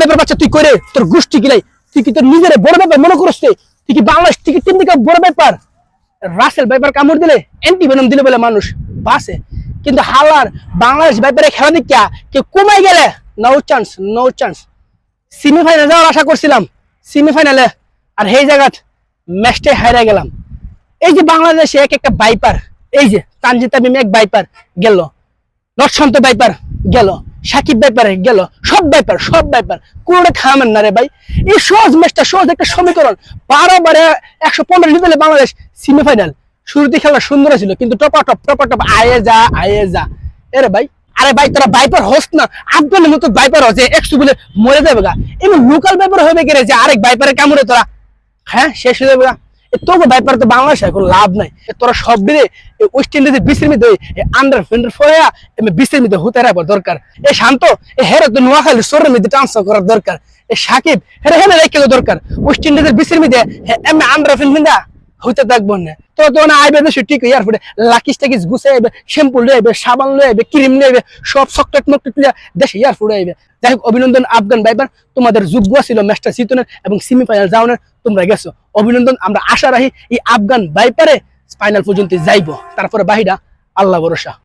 ব্যাপার বাচ্চা, তুই করে তোর গোষ্ঠী কিলাই তুই কি তোর নিজের বড় ব্যাপার মনে তুই কি বাংলাদেশ টিম দিকে বড় ব্যাপার? রাসেল ব্যাপার কামড় দিলে, অ্যান্টিভেনম দিলে বলে মানুষ, বাসে কিন্তু হালার বাংলাদেশ ব্যাপারে খেলা গেলে নো চান্স নো চান্স যাওয়ার আশা করছিলাম সেমিফাইনালে আর সেই জায়গাত ম্যাচটাই হারিয়ে গেলাম। এই যে বাংলাদেশে এক একটা বাইপার এই যে তানজিদ তামিম এক বাইপার গেল লক্ষন্ত বাইপার গেল। সাকিব বাইপারে গেল। সব ব্যাপার সব ব্যাপার কোনটা খামেন না রে ভাই। এই সহজ ম্যাচটা, সহজ একটা সমীকরণ। বারো বারে একশো পনেরো জিতলে বাংলাদেশ সেমিফাইনাল শুরুতে খেলা সুন্দর ছিল, কিন্তু টপা টপ টপা, টপ, আয়ে যা আয়ে যা। এরে ভাই, আরে ভাই, তোরা বাইপার হোস না। আফগানের মতো বাইপার হচ্ছে একশো বলে মরে যাবে গা। এমন লোকাল ব্যাপার হবে গেলে যে আরেক বাইপারে কামড়ে তোরা? হ্যাঁ শেষ হয়ে যাবে গা। তো বাংলাদেশে এখন লাভ নাই। তোরা সব দিলে ওয়েস্ট আন্ডার ফয়া এমনি হতে রাখবার দরকার। শান্ত হেরে তো নোয়াখালী মধ্যে ট্রান্সফার করার দরকার। সাকিব, হেরে হেরে রেখে দরকার। ওয়েস্ট ইন্ডিজের এমনি আন্ডার হইতে থাকব না। তো না আইবে দেশে, ঠিক ইয়ার লাকিস টাকিস গুছে আইবে শ্যাম্পু লয়ে আইবে, সাবান লয়ে আইবে ক্রিম আইবে, সব চকলেট মকলেট লিয়ে দেশে ইয়ার ফুটে আইবে। যাই হোক, অভিনন্দন আফগান ভাইবার তোমাদের যোগ্য ছিল ম্যাচটা জিতনের এবং সেমিফাইনাল যাওয়ার তোমরা গেছো। অভিনন্দন। আমরা আশা রাখি এই আফগান বাইপারে ফাইনাল পর্যন্ত যাইব। তারপরে বাহিরা আল্লাহ ভরসা।